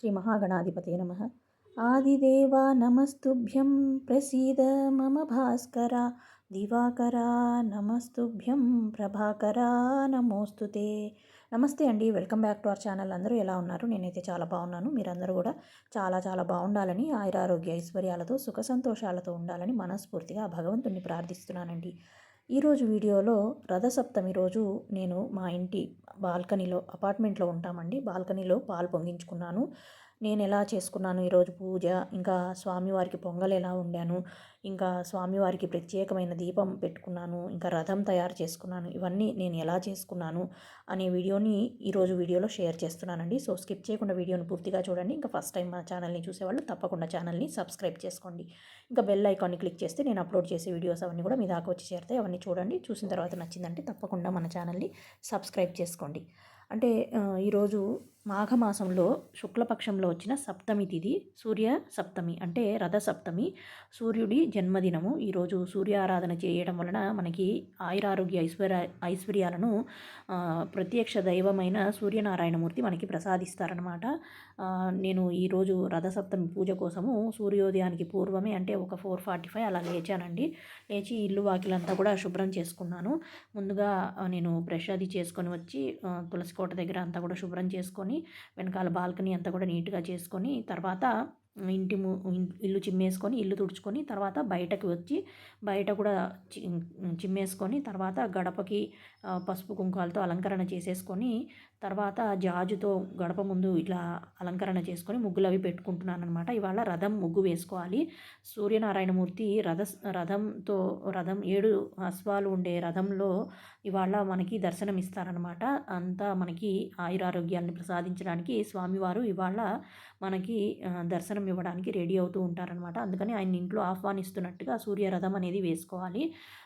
శ్రీ మహాగణాధిపతే నమ. ఆదిదేవా నమస్తుభ్యం ప్రసీద మమ భాస్కర. దివాకరా నమస్తుభ్యం ప్రభాకరా. నమోస్తుతే నమస్తే అండి welcome back to our channel. అందరూ ఎలా ఉన్నారు? నేనైతే చాలా బాగున్నాను. మీరందరూ కూడా చాలా చాలా బాగుండాలని ఆయురారోగ్య ఐశ్వర్యాలతో సుఖ సంతోషాలతో ఉండాలని మనస్ఫూర్తిగా భగవంతుణ్ణి ప్రార్థిస్తున్నానండి. ఈరోజు వీడియోలో రథసప్తమి రోజు నేను మా ఇంటి బాల్కనీలో అపార్ట్మెంట్లో ఉంటామండి. బాల్కనీలో పాలు పొంగించుకున్నాను. నేను ఎలా చేసుకున్నాను? ఈరోజు పూజ ఇంకా స్వామివారికి పొంగల్ ఎలా వండాను? ఇంకా స్వామివారికి ప్రత్యేకమైన దీపం పెట్టుకున్నాను ఇంకా రథం తయారు చేసుకున్నాను ఇవన్నీ నేను ఎలా చేసుకున్నాను అనే వీడియోని ఈరోజు వీడియోలో షేర్ చేస్తున్నానండి. సో స్కిప్ చేయకుండా వీడియోని పూర్తిగా చూడండి. ఇంకా ఫస్ట్ టైం మా ఛానల్ని చూసేవాళ్ళు తప్పకుండా ఛానల్ని సబ్స్క్రైబ్ చేసుకోండి. ఇంకా బెల్ ఐకాన్ని క్లిక్ చేస్తే నేను అప్లోడ్ చేసే వీడియోస్ అవన్నీ కూడా మీ దాకా వచ్చి చేరుతాయి. అవన్నీ చూడండి. చూసిన తర్వాత నచ్చిందంటే తప్పకుండా మన ఛానల్ని సబ్స్క్రైబ్ చేసుకోండి. అంటే ఈరోజు మాఘమాసంలో శుక్లపక్షంలో వచ్చిన సప్తమి తిథి సూర్య సప్తమి అంటే రథ సప్తమి. సూర్యుడి జన్మదినము. ఈరోజు సూర్య ఆరాధన చేయడం వలన మనకి ఆయురారోగ్య ఐశ్వర్య ఐశ్వర్యాలను ప్రత్యక్ష దైవమైన సూర్యనారాయణమూర్తి మనకి ప్రసాదిస్తారనమాట నేను ఈరోజు రథ సప్తమి పూజ కోసము సూర్యోదయానికి పూర్వమే అంటే ఒక ఫోర్ ఫార్టీ ఫైవ్ అలా లేచానండి. లేచి ఇల్లు వాకిలంతా కూడా శుభ్రం చేసుకున్నాను. ముందుగా నేను బ్రష్ అది చేసుకొని వచ్చి తులసి కోట దగ్గర అంతా కూడా శుభ్రం చేసుకొని వెనకాల బాల్కనీ అంతా కూడా నీట్గా చేసుకొని తర్వాత ఇంటి ఇల్లు చిమ్మేసుకొని ఇల్లు తుడుచుకొని తర్వాత బయటకు వచ్చి బయట కూడా చిమ్మేసుకొని తర్వాత గడపకి పసుపు కుంకాలతో అలంకరణ చేసేసుకొని తర్వాత జాజుతో గడప ముందు ఇట్లా అలంకరణ చేసుకొని ముగ్గులు అవి పెట్టుకుంటున్నాను అనమాట ఇవాళ రథం ముగ్గు వేసుకోవాలి. సూర్యనారాయణమూర్తి రథ రథంతో రథం ఏడు అశ్వాలు ఉండే రథంలో ఇవాళ మనకి దర్శనం ఇస్తారనమాట అంతా మనకి ఆయురారోగ్యాన్ని ప్రసాదించడానికి స్వామివారు ఇవాళ మనకి దర్శనం ఇవ్వడానికి రెడీ అవుతూ ఉంటారనమాట అందుకని ఆయన ఇంట్లో ఆహ్వానిస్తున్నట్టుగా సూర్యరథం అనేది వేసుకోవాలి.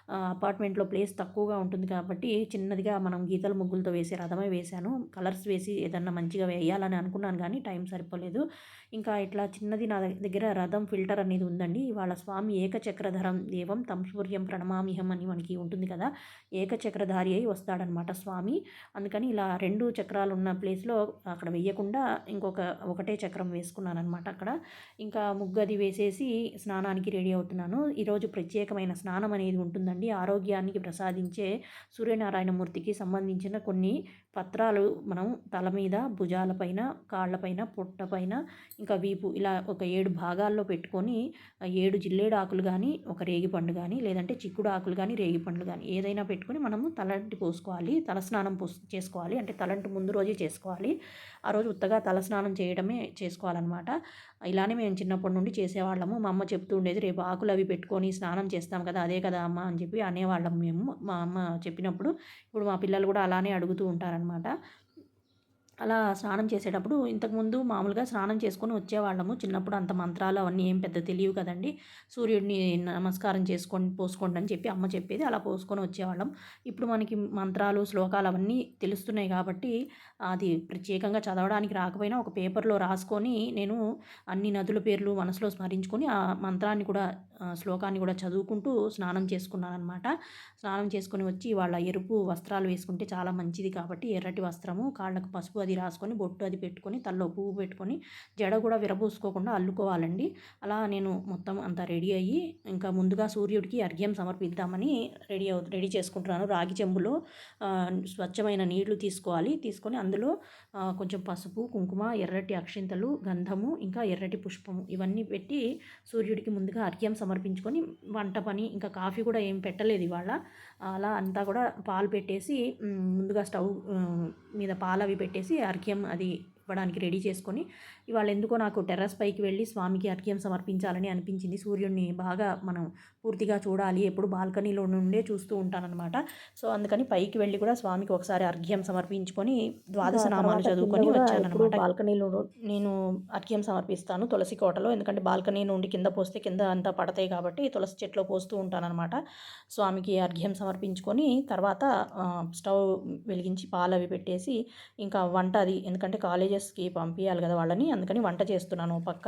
అపార్ట్మెంట్లో ప్లేస్ తక్కువగా ఉంటుంది కాబట్టి చిన్నదిగా మనం గీతల ముగ్గులతో వేసే రథమే వేశాను. కలర్స్ వేసి ఏదన్నా మంచిగా వేయాలని అనుకున్నాను కానీ టైం సరిపోలేదు. ఇంకా ఇట్లా చిన్నది నా దగ్గర రథం ఫిల్టర్ అనేది ఉందండి. వాళ్ళ స్వామి ఏకచక్రధరం దేవం తంసూర్యం ప్రణమామిహం అని మనకి ఉంటుంది కదా ఏకచక్రధారి అయి వస్తాడనమాట స్వామి. అందుకని ఇలా రెండు చక్రాలు ఉన్న ప్లేస్లో అక్కడ వేయకుండా ఇంకొక ఒకటే చక్రం వేసుకున్నాను అనమాట అక్కడ. ఇంకా ముగ్గది వేసేసి స్నానానికి రెడీ అవుతున్నాను. ఈరోజు ప్రత్యేకమైన స్నానం అనేది ఉంటుందండి. ఆరోగ్యానికి ప్రసాదించే సూర్యనారాయణమూర్తికి సంబంధించిన కొన్ని పత్రాలు మనం తల మీద భుజాలపైన కాళ్ళపైన పొట్టపైన ఇంకా వీపు ఇలా ఒక ఏడు భాగాల్లో పెట్టుకొని ఏడు జిల్లేడు ఆకులు కానీ ఒక రేగిపండు కానీ లేదంటే చిక్కుడు ఆకులు కానీ రేగిపండ్లు కానీ ఏదైనా పెట్టుకొని మనము తలంటి పోసుకోవాలి. తలస్నానం పోస్ చేసుకోవాలి. అంటే తలంటి ముందు రోజే చేసుకోవాలి. ఆ రోజు ఉత్తగా తలస్నానం చేయడమే చేసుకోవాలన్నమాట. ఇలానే మేము చిన్నప్పటి నుండి చేసేవాళ్ళము. మా అమ్మ చెప్తూ ఉండేది రేపు ఆకులు అవి పెట్టుకొని స్నానం చేస్తాం కదా అదే కదా అమ్మ అని చెప్పి అనేవాళ్ళం మేము. మా అమ్మ చెప్పినప్పుడు ఇప్పుడు మా పిల్లలు కూడా అలానే అడుగుతూ ఉంటారనమాట అలా స్నానం చేసేటప్పుడు ఇంతకుముందు మామూలుగా స్నానం చేసుకొని వచ్చేవాళ్ళము. చిన్నప్పుడు అంత మంత్రాలు అవన్నీ ఏం పెద్ద తెలియవు కదండి. సూర్యుడిని నమస్కారం చేసుకొని పోసుకోండి అని చెప్పి అమ్మ చెప్పేది. అలా పోసుకొని వచ్చేవాళ్ళం. ఇప్పుడు మనకి మంత్రాలు శ్లోకాలు అవన్నీ తెలుస్తున్నాయి కాబట్టి అది ప్రత్యేకంగా చదవడానికి రాకపోయినా ఒక పేపర్లో రాసుకొని నేను అన్ని నదుల పేర్లు మనసులో స్మరించుకొని ఆ మంత్రాన్ని కూడా శ్లోకాన్ని కూడా చదువుకుంటూ స్నానం చేసుకున్నాను అనమాట స్నానం చేసుకొని వచ్చి వాళ్ళ ఎరుపు వస్త్రాలు వేసుకుంటే చాలా మంచిది కాబట్టి ఎర్రటి వస్త్రము కాళ్ళకు పసుపు అది రాసుకొని బొట్టు అది పెట్టుకొని తల్లో పువ్వు పెట్టుకొని జడ కూడా విరబూసుకోకుండా అల్లుకోవాలండి. అలా నేను మొత్తం అంతా రెడీ అయ్యి ఇంకా ముందుగా సూర్యుడికి అర్ఘ్యం సమర్పిద్దామని రెడీ అవు రెడీ చేసుకుంటున్నాను. రాగి చెంబులో స్వచ్ఛమైన నీళ్ళు తీసుకోవాలి. తీసుకొని అందులో కొంచెం పసుపు కుంకుమ ఎర్రటి అక్షింతలు గంధము ఇంకా ఎర్రటి పుష్పము ఇవన్నీ పెట్టి సూర్యుడికి ముందుగా అర్ఘ్యం సమర్పించుకొని వంట పని ఇంకా కాఫీ కూడా ఏం పెట్టలేదు ఇవాళ. అలా అంతా కూడా పాలు పెట్టేసి ముందుగా స్టవ్ మీద పాలు అవి పెట్టేసి అర్ఘ్యం అది ఇవ్వడానికి రెడీ చేసుకొని ఇవాళ ఎందుకో నాకు టెర్రస్ పైకి వెళ్ళి స్వామికి అర్ఘ్యం సమర్పించాలని అనిపించింది. సూర్యుడిని బాగా మనం పూర్తిగా చూడాలి. ఎప్పుడు బాల్కనీలో నుండే చూస్తూ ఉంటానన్నమాట. సో అందుకని పైకి వెళ్ళి కూడా స్వామికి ఒకసారి అర్ఘ్యం సమర్పించుకొని ద్వాదశ నామాలు చదువుకొని వచ్చానమాట బాల్కనీలో నేను అర్ఘ్యం సమర్పిస్తాను తులసి కోటలో. ఎందుకంటే బాల్కనీ నుండి కింద పోస్తే కింద అంతా పడతాయి కాబట్టి తులసి చెట్లో పోస్తూ ఉంటానన్నమాట. స్వామికి అర్ఘ్యం సమర్పించుకొని తర్వాత స్టవ్ వెలిగించి పాలు అవి పెట్టేసి ఇంకా వంట అది ఎందుకంటే కాలేజీ కాలేజెస్కి పంపించాలి కదా వాళ్ళని అందుకని వంట చేస్తున్నాను పక్క.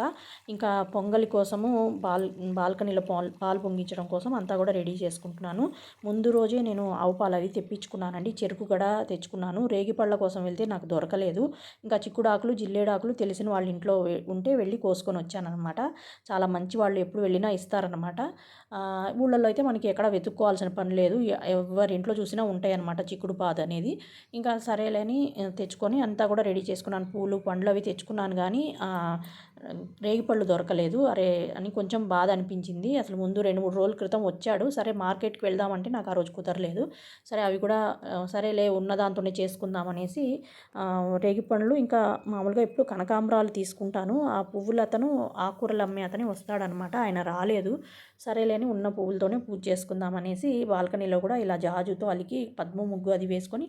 ఇంకా పొంగలి కోసము బాల్ బాల్కనీలో పాలు పాలు పొంగించడం కోసం అంతా కూడా రెడీ చేసుకుంటున్నాను. ముందు రోజే నేను ఆవు పాలు అవి తెప్పించుకున్నానండి. చెరుకు కూడా తెచ్చుకున్నాను. రేగిపళ్ళ కోసం వెళ్తే నాకు దొరకలేదు. ఇంకా చిక్కుడాకులు జిల్లేడాకులు తెలిసిన వాళ్ళ ఇంట్లో ఉంటే వెళ్ళి కోసుకొని వచ్చానమాట చాలా మంచి వాళ్ళు ఎప్పుడు వెళ్ళినా ఇస్తారనమాట ఊళ్ళల్లో అయితే మనకి ఎక్కడ వెతుక్కోవాల్సిన పని లేదు. ఎవరి ఇంట్లో చూసినా ఉంటాయన్నమాట చిక్కుడు పాదు అనేది ఇంకా సరేలేని తెచ్చుకొని అంతా కూడా రెడీ చేసుకున్నాను. పూలు పండ్లు అవి తెచ్చుకున్నాను కానీ రేగిపళ్ళు దొరకలేదు. అరే అని కొంచెం బాధ అనిపించింది. అసలు ముందు రెండు మూడు రోజుల క్రితం వచ్చాడు. సరే మార్కెట్కి వెళ్దామంటే నాకు ఆ రోజు కుదరలేదు. సరే అవి కూడా సరేలే ఉన్న దాంతోనే చేసుకుందాం అనేసి రేగిపండ్లు ఇంకా మామూలుగా ఎప్పుడు కనకాంబరాలు తీసుకుంటాను. ఆ పువ్వులు అతను ఆకుకూరలు అమ్మే అతనే వస్తాడనమాట. ఆయన రాలేదు. సరేలేని ఉన్న పువ్వులతోనే పూజ చేసుకుందాం అనేసి బాల్కనీలో కూడా ఇలా జాజుతో అలికి పద్మ ముగ్గు అది వేసుకొని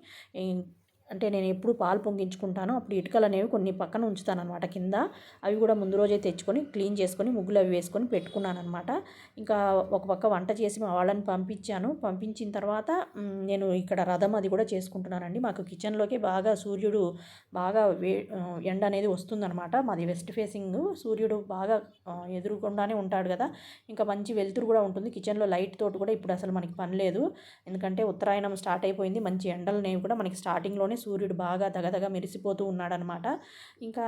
అంటే నేను ఎప్పుడు పాలు పొంగించుకుంటాను అప్పుడు ఇటుకలు అనేవి కొన్ని పక్కన ఉంచుతాను అనమాట కింద అవి కూడా ముందు రోజే తెచ్చుకొని క్లీన్ చేసుకొని ముగ్గులు అవి వేసుకొని పెట్టుకున్నాను అనమాట ఇంకా ఒక పక్క వంట చేసి మా వాళ్ళని పంపించాను. పంపించిన తర్వాత నేను ఇక్కడ రథం అది కూడా చేసుకుంటున్నానండి. మాకు కిచెన్లోకి బాగా సూర్యుడు బాగా వే ఎండ అనేది వస్తుందన్నమాట. మాది వెస్ట్ ఫేసింగ్. సూర్యుడు బాగా ఎదురుకుండానే ఉంటాడు కదా. ఇంకా మంచి వెలుతురు కూడా ఉంటుంది. కిచెన్లో లైట్ తోటి కూడా ఇప్పుడు అసలు మనకి పని లేదు. ఎందుకంటే ఉత్తరాయణం స్టార్ట్ అయిపోయింది. మంచి ఎండలనేవి కూడా మనకి స్టార్టింగ్లోనే సూర్యుడు బాగా దగదగ మెరిసిపోతూ ఉన్నాడనమాట. ఇంకా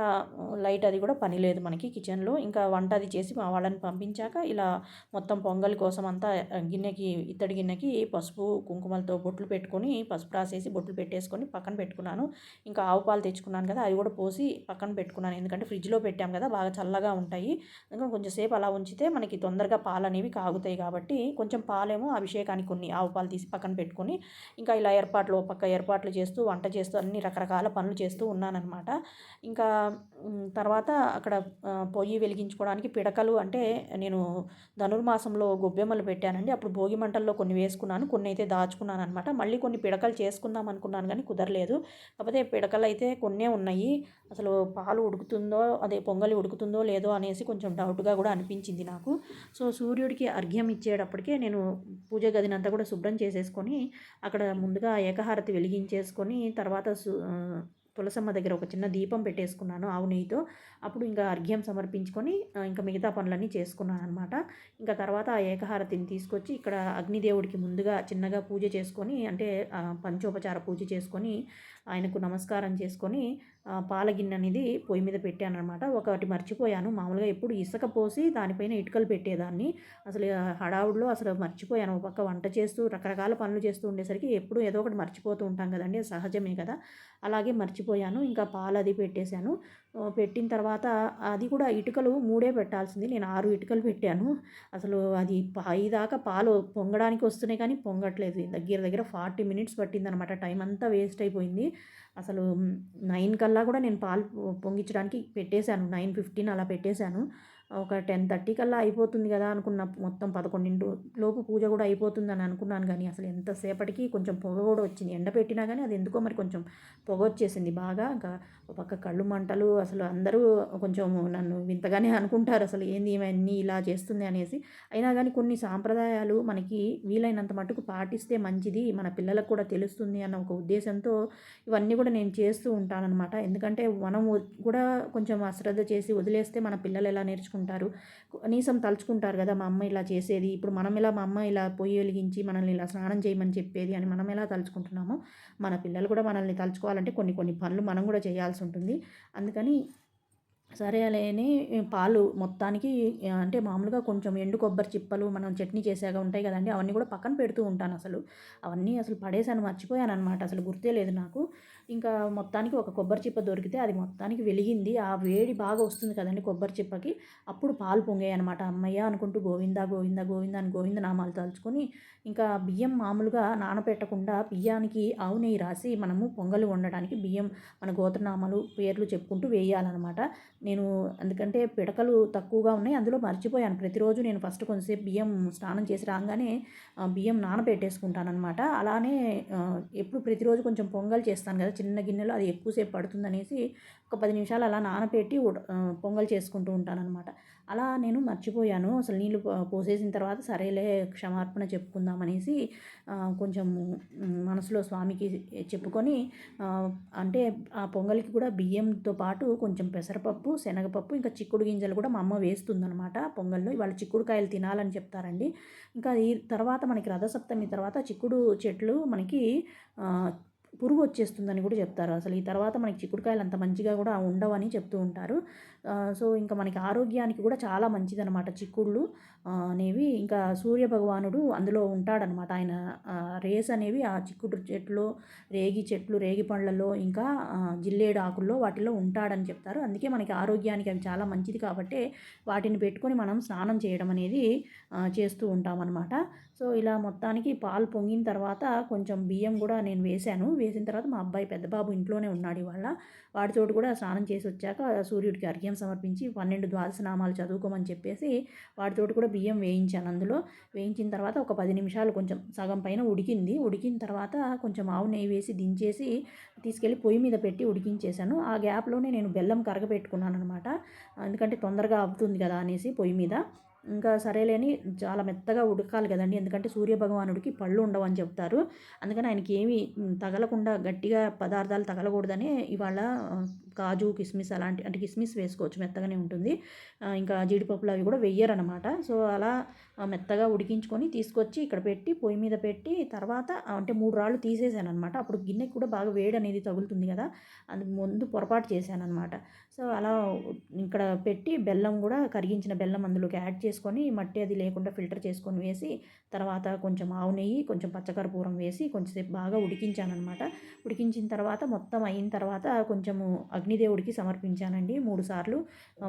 లైట్ అది కూడా పని లేదు మనకి కిచెన్లో. ఇంకా వంట అది చేసి మా వాళ్ళని పంపించాక ఇలా మొత్తం పొంగల్ కోసం అంతా గిన్నెకి ఇత్తడి గిన్నెకి పసుపు కుంకుమలతో బొట్లు పెట్టుకొని పసుపు రాసేసి బొట్లు పెట్టేసుకొని పక్కన పెట్టుకున్నాను. ఇంకా ఆవు పాలు తెచ్చుకున్నాను కదా అవి కూడా పోసి పక్కన పెట్టుకున్నాను. ఎందుకంటే ఫ్రిడ్జ్లో పెట్టాం కదా బాగా చల్లగా ఉంటాయి. ఇంకా కొంచెం సేపు అలా ఉంచితే మనకి తొందరగా పాలు అనేవి కాగుతాయి కాబట్టి కొంచెం పాలేమో అభిషేకానికి కొన్ని ఆవు పాలు తీసి పక్కన పెట్టుకొని ఇంకా ఇలా ఏర్పాట్లు పక్క ఏర్పాట్లు చేస్తూ వంట చేస్తూ అన్ని రకరకాల పనులు చేస్తూ ఉన్నానన్నమాట. ఇంకా తర్వాత అక్కడ పొయ్యి వెలిగించుకోవడానికి పిడకలు అంటే నేను ధనుర్మాసంలో గొబ్బెమ్మలు పెట్టానండి. అప్పుడు భోగి మంటల్లో కొన్ని వేసుకున్నాను కొన్ని అయితే దాచుకున్నాను అనమాట మళ్ళీ కొన్ని పిడకలు చేసుకుందాం అనుకున్నాను కానీ కుదరలేదు. కాకపోతే పిడకలు అయితే కొన్నే ఉన్నాయి. అసలు పాలు ఉడుకుతుందో అదే పొంగలి ఉడుకుతుందో లేదో అనేసి కొంచెం డౌట్గా కూడా అనిపించింది నాకు. సో సూర్యుడికి అర్ఘ్యం ఇచ్చేటప్పటికే నేను పూజ గదినంతా కూడా శుభ్రం చేసేసుకొని అక్కడ ముందుగా ఏకహారతి వెలిగించేసుకొని తర్వాత తర్వాత తులసమ్మ దగ్గర ఒక చిన్న దీపం పెట్టేసుకున్నాను ఆవు నెయ్యితో. అప్పుడు ఇంకా అర్ఘ్యం సమర్పించుకొని ఇంకా మిగతా పనులన్నీ చేసుకున్నాను అనమాట ఇంకా తర్వాత ఆ ఏకహారతిని తీసుకొచ్చి ఇక్కడ అగ్నిదేవుడికి ముందుగా చిన్నగా పూజ చేసుకొని అంటే పంచోపచార పూజ చేసుకొని ఆయనకు నమస్కారం చేసుకొని పాల గిన్నె అనేది పొయ్యి మీద పెట్టాను అనమాట ఒకటి మర్చిపోయాను. మామూలుగా ఎప్పుడు ఇసుక పోసి దానిపైన ఇటుకలు పెట్టేదాన్ని. అసలు హడావుడిలో అసలు మర్చిపోయాను. ఒక పక్క వంట చేస్తూ రకరకాల పనులు చేస్తూ ఉండేసరికి ఎప్పుడు ఏదో ఒకటి మర్చిపోతూ ఉంటాం కదండి. సహజమే కదా. అలాగే మర్చిపోయాను. ఇంకా పాలు అది పెట్టేశాను. పెట్టిన తర్వాత అది కూడా ఇటుకలు మూడే పెట్టాల్సింది. నేను ఆరు ఇటుకలు పెట్టాను. అసలు అది పైదాకా పాలు పొంగడానికి వస్తున్నాయి కానీ పొంగట్లేదు. దగ్గర దగ్గర ఫార్టీ మినిట్స్ పట్టిందనమాట టైం అంతా వేస్ట్ అయిపోయింది. అసలు నైన్ కల్లా కూడా నేను పాలు పొంగించడానికి పెట్టేశాను. నైన్ ఫిఫ్టీన్ అలా పెట్టేశాను. ఒక టెన్ థర్టీ కల్లా అయిపోతుంది కదా అనుకున్న మొత్తం పదకొండింటి లోపు పూజ కూడా అయిపోతుందని అనుకున్నాను కానీ అసలు ఎంతసేపటికి కొంచెం పొగ కూడా వచ్చింది. ఎండ పెట్టినా కానీ అది ఎందుకో మరి కొంచెం పొగ వచ్చేసింది బాగా. ఇంకా పక్క కళ్ళు మంటలు అసలు అందరూ కొంచెం నన్ను వింతగానే అనుకుంటారు అసలు ఏంది ఇవన్నీ ఇలా చేస్తుంది అనేసి. అయినా కానీ కొన్ని సాంప్రదాయాలు మనకి వీలైనంత మటుకు పాటిస్తే మంచిది. మన పిల్లలకు కూడా తెలుస్తుంది అన్న ఒక ఉద్దేశంతో ఇవన్నీ కూడా నేను చేస్తూ ఉంటానన్నమాట. ఎందుకంటే మనం కూడా కొంచెం అశ్రద్ధ చేసి వదిలేస్తే మన పిల్లలు ఎలా నేర్చుకుంటారు? తలుచుకుంటారు. కనీసం తలుచుకుంటారు కదా మా అమ్మ ఇలా చేసేది ఇప్పుడు మనం ఎలా మా అమ్మ ఇలా పొయ్యి వెలిగించి మనల్ని ఇలా స్నానం చేయమని చెప్పేది అని మనం ఎలా తలుచుకుంటున్నామో మన పిల్లలు కూడా మనల్ని తలుచుకోవాలంటే కొన్ని కొన్ని పనులు మనం కూడా చేయాల్సి ఉంటుంది. అందుకని సరే అని పాలు మొత్తానికి అంటే మామూలుగా కొంచెం ఎండు కొబ్బరి చిప్పలు మనం చట్నీ చేసాక ఉంటాయి కదండి అవన్నీ కూడా పక్కన పెడుతూ ఉంటాను అసలు. అవన్నీ అసలు పడేసాను మర్చిపోయాను అనమాట అసలు గుర్తే లేదు నాకు. ఇంకా మొత్తానికి ఒక కొబ్బరి చిప్ప దొరికితే అది మొత్తానికి వెలిగింది. ఆ వేడి బాగా వస్తుంది కదండి కొబ్బరి చిప్పకి అప్పుడు పాలు పొంగాయి అనమాట అమ్మయ్య అనుకుంటూ గోవింద గోవింద గోవింద అని గోవింద నామాలు తలుచుకొని ఇంకా బియ్యం మామూలుగా నానపెట్టకుండా బియ్యానికి ఆవు నెయ్యి రాసి మనము పొంగలు వండడానికి బియ్యం మన గోత్రనామాలు పేర్లు చెప్పుకుంటూ వేయాలన్నమాట. నేను ఎందుకంటే పిడకలు తక్కువగా ఉన్నాయి. అందులో మర్చిపోయాను. ప్రతిరోజు నేను ఫస్ట్ కొంతసేపు బియ్యం స్నానం చేసి రాగానే బియ్యం నానబెట్టేసుకుంటానమాట అలానే ఎప్పుడు ప్రతిరోజు కొంచెం పొంగల్ చేస్తాను కదా చిన్న గిన్నెలో అది ఎక్కువసేపు పడుతుందనేసి ఒక పది నిమిషాలు అలా నానబెట్టి పొంగల్ చేసుకుంటూ ఉంటానన్నమాట. అలా నేను మర్చిపోయాను. అసలు నీళ్ళు పోసేసిన తర్వాత సరేలే క్షమార్పణ చెప్పుకుందామనేసి కొంచెం మనసులో స్వామికి చెప్పుకొని అంటే ఆ పొంగల్కి కూడా బియ్యంతో పాటు కొంచెం పెసరపప్పు శనగపప్పు ఇంకా చిక్కుడు గింజలు కూడా మా అమ్మ వేస్తుందనమాట పొంగల్లో. ఇవాళ చిక్కుడుకాయలు తినాలని చెప్తారండి. ఇంకా ఈ తర్వాత మనకి రథసప్తమి తర్వాత చిక్కుడు చెట్లు మనకి పురుగు వచ్చేస్తుందని కూడా చెప్తారు. అసలు ఈ తర్వాత మనకి చిక్కుడుకాయలు అంత మంచిగా కూడా ఉండవని చెప్తూ ఉంటారు. సో ఇంకా మనకి ఆరోగ్యానికి కూడా చాలా మంచిదనమాట చిక్కుళ్ళు అనేవి. ఇంకా సూర్య భగవానుడు అందులో ఉంటాడనమాట ఆయన రేస్ అనేవి ఆ చిక్కుడు చెట్లు రేగి చెట్లు రేగి పండ్లలో ఇంకా జిల్లేడు ఆకుల్లో వాటిలో ఉంటాడని చెప్తారు. అందుకే మనకి ఆరోగ్యానికి అవి చాలా మంచిది కాబట్టి వాటిని పెట్టుకొని మనం స్నానం చేయడం అనేది చేస్తూ ఉంటామన్నమాట. సో ఇలా మొత్తానికి పాలు పొంగిన తర్వాత కొంచెం బియ్యం కూడా నేను వేశాను. వేసిన తర్వాత మా అబ్బాయి పెద్ద బాబు ఇంట్లోనే ఉన్నాడు ఇవాళ. వాటితోటి కూడా స్నానం చేసి వచ్చాక సూర్యుడికి అర్ఘ్యం సమర్పించి పన్నెండు ద్వాదశ నామాలు చదువుకోమని చెప్పేసి వాటితోటి కూడా బియ్యం వేయించాను అందులో. వేయించిన తర్వాత ఒక పది నిమిషాలు కొంచెం సగం పైన ఉడికింది. ఉడికిన తర్వాత కొంచెం ఆవు నెయ్యి వేసి దించేసి తీసుకెళ్ళి పొయ్యి మీద పెట్టి ఉడికించేశాను. ఆ గ్యాప్లోనే నేను బెల్లం కరగబెట్టుకున్నాను అనమాట ఎందుకంటే తొందరగా అవుతుంది కదా అనేసి పొయ్యి మీద. ఇంకా సరేలేని చాలా మెత్తగా ఉడకాలి కదండి. ఎందుకంటే సూర్యభగవానుడికి పళ్ళు ఉండవని చెప్తారు. అందుకని ఆయనకి ఏమి తగలకుండా గట్టిగా పదార్థాలు తగలకూడదని ఇవాళ కాజు కిస్మిస్ అలాంటి అంటే కిస్మిస్ వేసుకోవచ్చు మెత్తగానే ఉంటుంది. ఇంకా జీడిపప్పులు అవి కూడా వెయ్యరనమాట సో అలా మెత్తగా ఉడికించుకొని తీసుకొచ్చి ఇక్కడ పెట్టి పొయ్యి మీద పెట్టి తర్వాత అంటే మూడు రాళ్ళు తీసేసాను అనమాట అప్పుడు గిన్నెకి కూడా బాగా వేడి అనేది తగులుతుంది కదా అందుకు ముందు పొరపాటు చేశాను అనమాట సో అలా ఇక్కడ పెట్టి బెల్లం కూడా కరిగించిన బెల్లం అందులోకి యాడ్ చేసుకొని మట్టి అది లేకుండా ఫిల్టర్ చేసుకొని వేసి తర్వాత కొంచెం ఆవు నెయ్యి కొంచెం పచ్చకర్పూరం వేసి కొంచెంసేపు బాగా ఉడికించాను అనమాట ఉడికించిన తర్వాత మొత్తం అయిన తర్వాత కొంచెము అగ్నిదేవుడికి సమర్పించానండి. మూడు సార్లు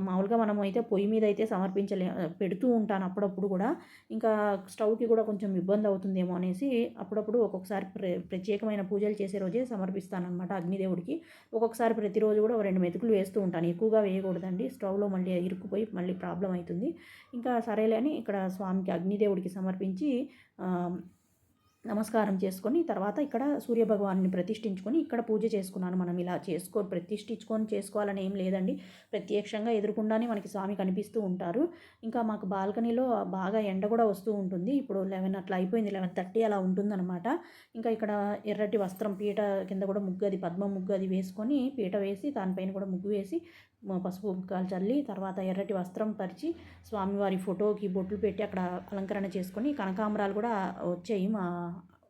మామూలుగా మనం అయితే పొయ్యి మీద అయితే సమర్పించలే పెడుతూ ఉంటాను అప్పుడప్పుడు కూడా. ఇంకా స్టవ్కి కూడా కొంచెం ఇబ్బంది అవుతుందేమో అనేసి అప్పుడప్పుడు ఒక్కొక్కసారి ప్ర ప్రత్యేకమైన పూజలు చేసే రోజే సమర్పిస్తానమాట అగ్నిదేవుడికి. ఒక్కొక్కసారి ప్రతిరోజు కూడా రెండు మెతుకులు వేస్తూ ఉంటాను. ఎక్కువగా వేయకూడదండి. స్టవ్లో మళ్ళీ ఇరుక్కుపోయి మళ్ళీ ప్రాబ్లం అవుతుంది ఇంకా సరేలే అని ఇక్కడ స్వామికి అగ్నిదేవుడికి సమర్పించి నమస్కారం చేసుకొని తర్వాత ఇక్కడ సూర్యభగవాన్ని ప్రతిష్ఠించుకొని ఇక్కడ పూజ చేసుకున్నాను. మనం ఇలా చేసుకో ప్రతిష్ఠించుకొని చేసుకోవాలని ఏం లేదండి. ప్రత్యక్షంగా ఎదురుకుండానే మనకి స్వామి కనిపిస్తూ ఉంటారు. ఇంకా మాకు బాల్కనీలో బాగా ఎండ కూడా వస్తూ ఉంటుంది. ఇప్పుడు లెవెన్ అట్లా అయిపోయింది. లెవెన్ థర్టీ అలా ఉంటుందన్నమాట. ఇంకా ఇక్కడ ఎర్రటి వస్త్రం పీట కింద కూడా ముగ్గు అది పద్మ ముగ్గు అది వేసుకొని పీట వేసి దానిపైన కూడా ముగ్గు వేసి పసుపు ముక్కలు చల్లి తర్వాత ఎర్రటి వస్త్రం పరిచి స్వామివారి ఫోటోకి బొట్లు పెట్టి అక్కడ అలంకరణ చేసుకొని కనకాంబరాలు కూడా వచ్చాయి. మా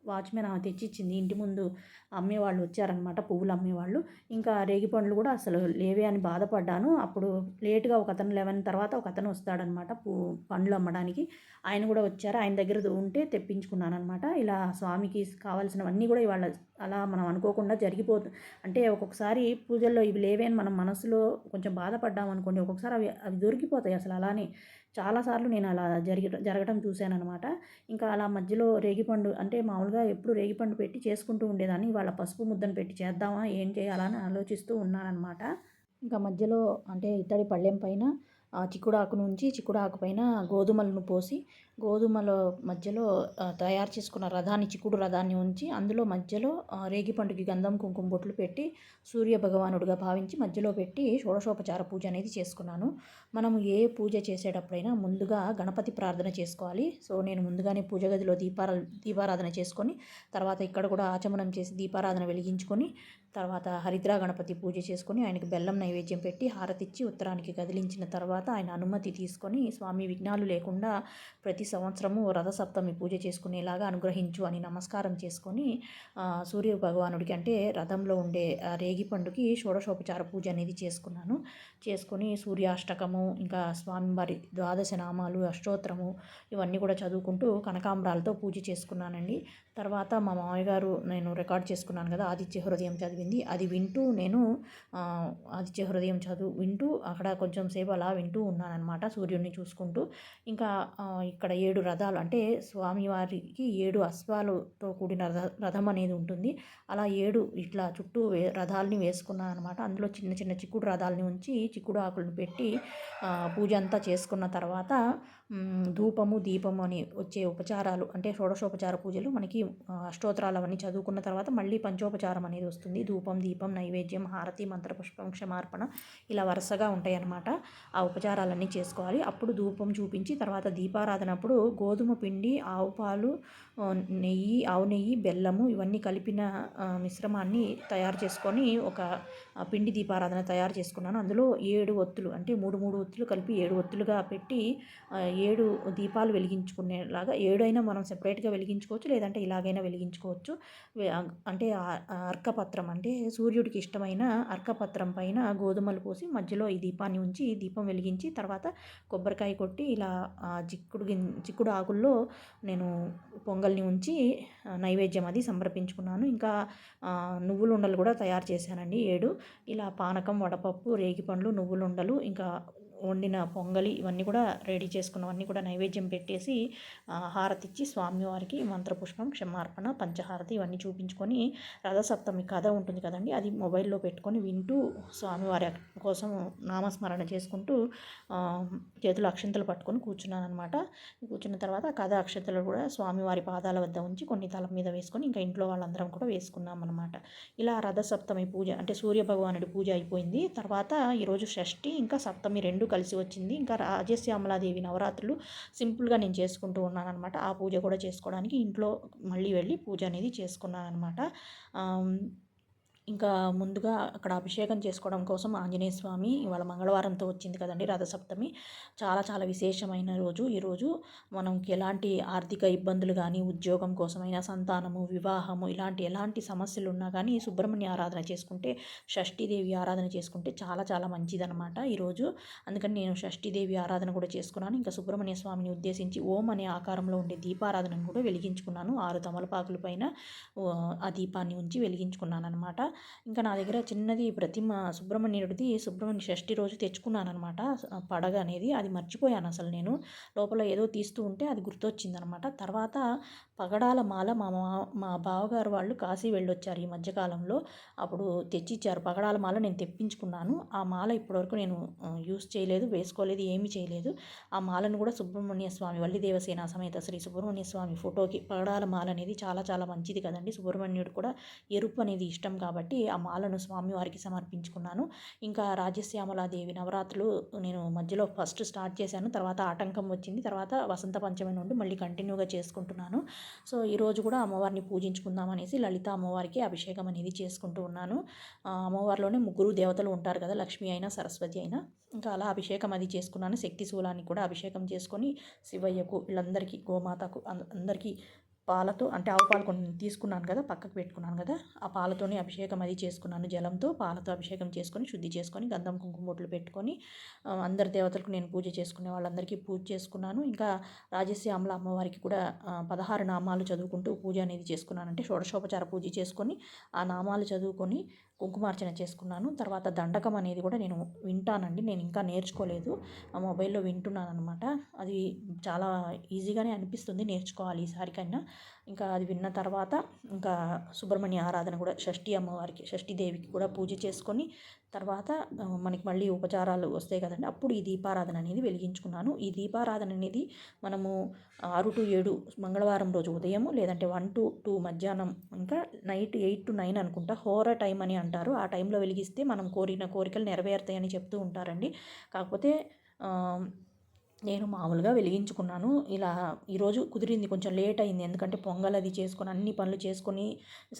వాచ్మెన్ ఆమె తెచ్చిచ్చింది. ఇంటి ముందు అమ్మేవాళ్ళు వచ్చారనమాట పువ్వులు అమ్మేవాళ్ళు. ఇంకా రేగి పండ్లు కూడా అసలు లేవే అని బాధపడ్డాను. అప్పుడు లేటుగా ఒక అతను లెవెన్ తర్వాత ఒక అతను వస్తాడనమాట పూ పండ్లు అమ్మడానికి. ఆయన కూడా వచ్చారు. ఆయన దగ్గర ఉంటే తెప్పించుకున్నాను అనమాట ఇలా స్వామికి కావాల్సినవన్నీ కూడా ఇవాళ అలా మనం అనుకోకుండా జరిగిపోతుంది అంటే ఒక్కొక్కసారి పూజల్లో ఇవి లేవే అని మనం మనసులో కొంచెం బాధపడ్డాం అనుకోండి ఒక్కొక్కసారి అవి అవి దొరికిపోతాయి అసలు అలానే. చాలాసార్లు నేను అలా జరిగి జరగడం చూశాను అనమాట ఇంకా అలా మధ్యలో రేగిపండు అంటే మామూలుగా ఎప్పుడు రేగిపండు పెట్టి చేసుకుంటూ ఉండేదాన్ని వాళ్ళ పసుపు ముద్దను పెట్టి చేద్దామా ఏం చేయాలని ఆలోచిస్తూ ఉన్నానన్నమాట. ఇంకా మధ్యలో అంటే ఇత్తడి పళ్ళెం పైన చిక్కుడాకు నుంచి చిక్కుడాకు పైన గోధుమలను పోసి గోధుమల మధ్యలో తయారు చేసుకున్న రథాన్ని చిక్కుడు రథాన్ని ఉంచి అందులో మధ్యలో రేగిపండుకి గంధం కుంకుమ బొట్లు పెట్టి సూర్య భగవానుడిగా భావించి మధ్యలో పెట్టి షోడశోపచార పూజ అనేది చేసుకున్నాను. మనము ఏ పూజ చేసేటప్పుడైనా ముందుగా గణపతి ప్రార్థన చేసుకోవాలి. సో నేను ముందుగానే పూజ గదిలో దీపారా దీపారాధన చేసుకొని తర్వాత ఇక్కడ కూడా ఆచమనం చేసి దీపారాధన వెలిగించుకొని తర్వాత హరిద్రా గణపతి పూజ చేసుకొని ఆయనకు బెల్లం నైవేద్యం పెట్టి హారతిచ్చి ఉత్తరానికి కదిలించిన తర్వాత ఆయన అనుమతి తీసుకొని స్వామి విఘ్నాలు లేకుండా ప్రతి సంవత్సరము రథసప్తమి పూజ చేసుకునేలాగా అనుగ్రహించు అని నమస్కారం చేసుకొని సూర్య భగవానుడికి అంటే రథంలో ఉండే రేగి పండుకి షోడశోపచార పూజ అనేది చేసుకున్నాను. చేసుకొని సూర్యాష్టకము ఇంకా స్వామివారి ద్వాదశ నామాలు అష్టోత్తరము ఇవన్నీ కూడా చదువుకుంటూ కనకాంబరాలతో పూజ చేసుకున్నానండి. తర్వాత మా మామయ్య గారు నేను రికార్డ్ చేసుకున్నాను కదా ఆదిత్య హృదయం చదివి చదివింది అది వింటూ నేను ఆదిత్య హృదయం చదువు వింటూ అక్కడ కొంచెం సేపు అలా వింటూ ఉన్నానన్నమాట సూర్యుడిని చూసుకుంటూ. ఇంకా ఇక్కడ ఏడు రథాలు అంటే స్వామివారికి ఏడు అశ్వాలతో కూడిన రథ రథం అనేది ఉంటుంది. అలా ఏడు ఇట్లా చుట్టూ వే రథాలని వేసుకున్నాను అనమాట అందులో చిన్న చిన్న చిక్కుడు రథాలని ఉంచి చిక్కుడు ఆకులను పెట్టి పూజ అంతా చేసుకున్న తర్వాత ధూపము దీపము అని వచ్చే ఉపచారాలు అంటే షోడశోపచార పూజలు మనకి అష్టోత్తరాలు అవన్నీ చదువుకున్న తర్వాత మళ్ళీ పంచోపచారం అనేది వస్తుంది. ధూపం దీపం నైవేద్యం హారతి మంత్రపుష్పం క్షమార్పణ ఇలా వరుసగా ఉంటాయి అన్నమాట ఆ ఉపచారాలన్నీ చేసుకోవాలి. అప్పుడు ధూపం చూపించి తర్వాత దీపారాధన అప్పుడు గోధుమ పిండి ఆవు పాలు నెయ్యి ఆవు నెయ్యి బెల్లము ఇవన్నీ కలిపిన మిశ్రమాన్ని తయారు చేసుకొని ఒక పిండి దీపారాధన తయారు చేసుకున్నాను. అందులో ఏడు ఒత్తులు అంటే మూడు మూడు ఒత్తులు కలిపి ఏడు ఒత్తులుగా పెట్టి ఏడు దీపాలు వెలిగించుకునేలాగా ఏడైనా మనం సెపరేట్గా వెలిగించుకోవచ్చు లేదంటే ఇలాగైనా వెలిగించుకోవచ్చు. అంటే అర్కపత్రం అంటే సూర్యుడికి ఇష్టమైన అర్కపత్రం పైన గోధుమలు పోసి మధ్యలో ఈ దీపాన్ని ఉంచి దీపం వెలిగించి తర్వాత కొబ్బరికాయ కొట్టి ఇలా చిక్కుడు చిక్కుడు ఆకుల్లో నేను పొంగల్ని ఉంచి నైవేద్యం అది సమర్పించుకున్నాను. ఇంకా నువ్వుల ఉండలు కూడా తయారు చేశానండి. ఏడు ఇలా పానకం వడపప్పు రేగిపండ్లు నువ్వులుండలు ఇంకా వండిన పొంగలి ఇవన్నీ కూడా రెడీ చేసుకున్నవన్నీ కూడా నైవేద్యం పెట్టేసి హారతి ఇచ్చి స్వామివారికి మంత్రపుష్పం క్షమార్పణ పంచహారతి ఇవన్నీ చూపించుకొని రథసప్తమి కథ ఉంటుంది కదండి. అది మొబైల్లో పెట్టుకొని వింటూ స్వామివారి కోసం నామస్మరణ చేసుకుంటూ చేతులు అక్షంతలు పట్టుకొని కూర్చున్నాను అనమాట కూర్చున్న తర్వాత కథ అక్షంతలు కూడా స్వామివారి పాదాల వద్ద ఉంచి కొన్ని తల మీద వేసుకొని ఇంకా ఇంట్లో వాళ్ళందరం కూడా వేసుకున్నాం అనమాట ఇలా రథసప్తమి పూజ అంటే సూర్య భగవానుడి పూజ అయిపోయింది. తర్వాత ఈరోజు షష్ఠి ఇంకా సప్తమి రెండు కలిసి వచ్చింది. ఇంకా రాజశ్యామలాదేవి నవరాత్రులు సింపుల్గా నేను చేసుకుంటూ ఉన్నాను అనమాట ఆ పూజ కూడా చేసుకోవడానికి ఇంట్లో మళ్ళీ వెళ్ళి పూజ అనేది చేసుకున్నాను అనమాట ఇంకా ముందుగా అక్కడ అభిషేకం చేసుకోవడం కోసం ఆంజనేయ స్వామి ఇవాళ మంగళవారంతో వచ్చింది కదండి రథసప్తమి. చాలా చాలా విశేషమైన రోజు. ఈరోజు మనకి ఎలాంటి ఆర్థిక ఇబ్బందులు కానీ ఉద్యోగం కోసమైనా సంతానము వివాహము ఇలాంటి ఎలాంటి సమస్యలు ఉన్నా కానీ సుబ్రహ్మణ్య ఆరాధన చేసుకుంటే షష్ఠీదేవి ఆరాధన చేసుకుంటే చాలా చాలా మంచిదనమాట ఈరోజు అందుకని నేను షష్ఠీదేవి ఆరాధన కూడా చేసుకున్నాను. ఇంకా సుబ్రహ్మణ్య స్వామిని ఉద్దేశించి ఓం అనే ఆకారంలో ఉండే దీపారాధనను కూడా వెలిగించుకున్నాను. ఆరు తమలపాకుల పైన ఆ దీపాన్ని ఉంచి వెలిగించుకున్నాను అనమాట ఇంకా నా దగ్గర చిన్నది ప్రతిమ సుబ్రహ్మణ్యుడిది సుబ్రహ్మణ్య షష్ఠి రోజు తెచ్చుకున్నాను అనమాట పడగ అనేది. అది మర్చిపోయాను అసలు నేను. లోపల ఏదో తీస్తూ ఉంటే అది గుర్తొచ్చిందనమాట. తర్వాత పగడాల మాల మా మా బావగారు వాళ్ళు కాశీ వెళ్ళొచ్చారు ఈ మధ్యకాలంలో. అప్పుడు తెచ్చిచ్చారు. పగడాల మాల నేను తెప్పించుకున్నాను. ఆ మాల ఇప్పటివరకు నేను యూస్ చేయలేదు వేసుకోలేదు ఏమీ చేయలేదు. ఆ మాలను కూడా సుబ్రహ్మణ్య స్వామి వల్లిదేవసేన సమేత శ్రీ సుబ్రహ్మణ్య స్వామి ఫోటోకి పగడాల మాల అనేది చాలా చాలా మంచిది కదండి. సుబ్రహ్మణ్యుడు కూడా ఎరుపు అనేది ఇష్టం కాబట్టి ఆ మాలను స్వామి వారికి సమర్పించుకున్నాను. ఇంకా రాజశ్యామలాదేవి నవరాత్రులు నేను మధ్యలో ఫస్ట్ స్టార్ట్ చేశాను. తర్వాత ఆటంకం వచ్చింది. తర్వాత వసంత పంచమి నుండి మళ్ళీ కంటిన్యూగా చేసుకుంటున్నాను. సో ఈరోజు కూడా అమ్మవారిని పూజించుకుందాం అనేసి లలిత అమ్మవారికి అభిషేకం అనేది చేసుకుంటూ ఉన్నాను. అమ్మవారిలోనే ముగ్గురు దేవతలు ఉంటారు కదా లక్ష్మి అయినా సరస్వతి అయినా. ఇంకా అలా అభిషేకం అది చేసుకున్నాను. శక్తి శూలానికి కూడా అభిషేకం చేసుకొని శివయ్యకు వీళ్ళందరికీ గోమాతకు అందరికీ పాలతో అంటే ఆవు పాలు కొన్ని తీసుకున్నాను కదా పక్కకు పెట్టుకున్నాను కదా ఆ పాలతోనే అభిషేకం అది చేసుకున్నాను జలంతో పాలతో అభిషేకం చేసుకొని శుద్ధి చేసుకొని గంధం కుంకుమ బొట్లు పెట్టుకొని అందరి దేవతలకు నేను పూజ చేసుకునే వాళ్ళందరికీ పూజ చేసుకున్నాను. ఇంకా రాజశ్యామల అమ్మవారికి కూడా పదహారు నామాలు చదువుకుంటూ పూజ అనేది చేసుకున్నాను. అంటే షోడశోపచార పూజ చేసుకొని ఆ నామాలు చదువుకొని కుంకుమార్చన చేసుకున్నాను. తర్వాత దండకం అనేది కూడా నేను వింటానండి. నేను ఇంకా నేర్చుకోలేదు. ఆ మొబైల్లో వింటున్నాను అనమాట అది చాలా ఈజీగానే అనిపిస్తుంది నేర్చుకోవాలి ఈసారికైనా ఇంకా అది విన్న తర్వాత ఇంకా సుబ్రహ్మణ్య ఆరాధన కూడా షష్ఠి అమ్మవారికి షష్ఠీదేవికి కూడా పూజ చేసుకొని తర్వాత మనకి మళ్ళీ ఉపచారాలు వస్తాయి కదండి. అప్పుడు ఈ దీపారాధన అనేది వెలిగించుకున్నాను. ఈ దీపారాధన అనేది మనము ఆరు టు ఏడు మంగళవారం రోజు ఉదయం లేదంటే వన్ టు టూ మధ్యాహ్నం ఇంకా నైట్ ఎయిట్ టు నైన్ అనుకుంటా హోర టైం అని అంటారు. ఆ టైంలో వెలిగిస్తే మనం కోరిన కోరికలు నెరవేరుతాయని చెప్తూ ఉంటారండి. కాకపోతే నేను మామూలుగా వెలిగించుకున్నాను. ఇలా ఈరోజు కుదిరింది కొంచెం లేట్ అయింది. ఎందుకంటే పొంగల్ అది చేసుకొని అన్ని పనులు చేసుకొని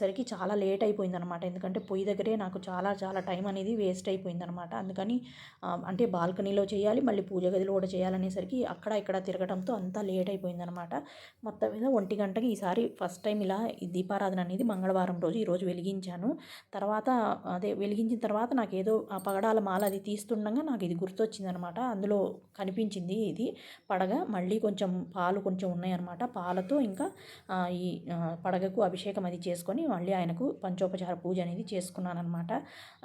సరికి చాలా లేట్ అయిపోయింది అనమాట ఎందుకంటే పొయ్యి దగ్గరే నాకు చాలా చాలా టైం అనేది వేస్ట్ అయిపోయింది అనమాట అందుకని అంటే బాల్కనీలో చేయాలి మళ్ళీ పూజ గదిలో కూడా చేయాలనేసరికి అక్కడ ఇక్కడ తిరగడంతో అంతా లేట్ అయిపోయింది అనమాట మొత్తం మీద ఒంటి గంటకి ఈసారి ఫస్ట్ టైం ఇలా ఈ దీపారాధన అనేది మంగళవారం రోజు ఈరోజు వెలిగించాను. తర్వాత అదే వెలిగించిన తర్వాత నాకు ఏదో ఆ పగడాల మాల అది తీస్తుండగా నాకు ఇది గుర్తొచ్చిందనమాట. అందులో కనిపించింది ఇది. పడగ మళ్ళీ కొంచెం పాలు కొంచెం ఉన్నాయన్నమాట. పాలతో ఇంకా ఈ పడగకు అభిషేకం అది చేసుకొని మళ్ళీ ఆయనకు పంచోపచార పూజ అనేది చేసుకున్నానమాట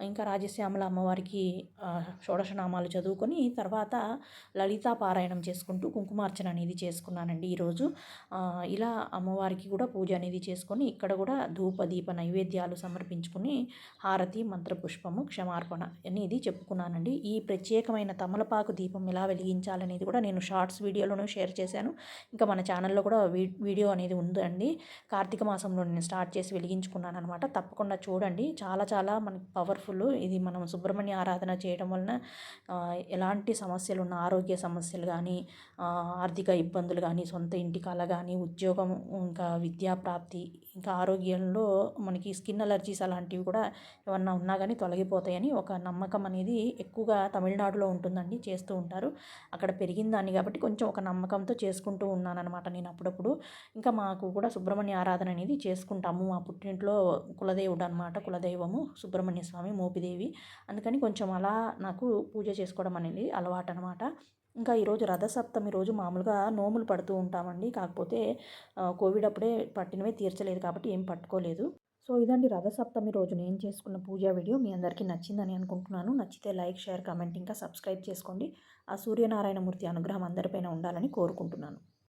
ఇంకా రాజశ్యామల అమ్మవారికి షోడశనామాలు చదువుకొని తర్వాత లలితా పారాయణం చేసుకుంటూ కుంకుమార్చన అనేది చేసుకున్నానండి ఈరోజు. ఇలా అమ్మవారికి కూడా పూజ అనేది చేసుకొని ఇక్కడ కూడా ధూప దీప నైవేద్యాలు సమర్పించుకుని హారతి మంత్రపుష్పము క్షమార్పణ అనేది చెప్పుకున్నానండి. ఈ ప్రత్యేకమైన తమలపాకు దీపం ఎలా వెలిగించాలనేది కూడా నేను షార్ట్స్ వీడియోలోనూ షేర్ చేశాను. ఇంకా మన ఛానల్లో కూడా వీ- వీడియో అనేది ఉందండి. కార్తీక మాసంలో నేను స్టార్ట్ చేసి వెలిగించుకున్నాను అనమాట తప్పకుండా చూడండి. చాలా చాలా మనకి పవర్ఫుల్. ఇది మనం సుబ్రహ్మణ్య ఆరాధన చేయడం వలన ఎలాంటి సమస్యలు ఉన్న ఆరోగ్య సమస్యలు కానీ ఆర్థిక ఇబ్బందులు కానీ సొంత ఇంటి కళ కానీ ఉద్యోగం ఇంకా విద్యా ప్రాప్తి ఇంకా ఆరోగ్యంలో మనకి స్కిన్ అలర్జీస్ అలాంటివి కూడా ఏమన్నా ఉన్నా కానీ తొలగిపోతాయని ఒక నమ్మకం అనేది ఎక్కువగా తమిళనాడులో ఉంటుందండి చేస్తూ ఉంటారు. అక్కడ పెరిగిన దాన్ని కాబట్టి కొంచెం ఒక నమ్మకంతో చేసుకుంటూ ఉన్నాను అనమాట నేను అప్పుడప్పుడు. ఇంకా మాకు కూడా సుబ్రహ్మణ్య ఆరాధన అనేది చేసుకుంటాము. మా పుట్టింట్లో కులదేవుడు అనమాట కులదైవము సుబ్రహ్మణ్య స్వామి మోపిదేవి. అందుకని కొంచెం అలా నాకు పూజ చేసుకోవడం అనేది అలవాటు అనమాట ఇంకా ఈరోజు రథసప్తమి రోజు మామూలుగా నోములు పడుతూ ఉంటామండి. కాకపోతే కోవిడ్ అప్పుడే పట్టినవే తీర్చలేదు కాబట్టి ఏం పట్టుకోలేదు. సో ఇదండి రథసప్తమి రోజు నేను చేసుకున్న పూజా వీడియో. మీ అందరికీ నచ్చిందని అనుకుంటున్నాను. నచ్చితే లైక్ షేర్ కామెంట్ ఇంకా సబ్స్క్రైబ్ చేసుకోండి. ఆ సూర్యనారాయణమూర్తి అనుగ్రహం అందరిపైన ఉండాలని కోరుకుంటున్నాను.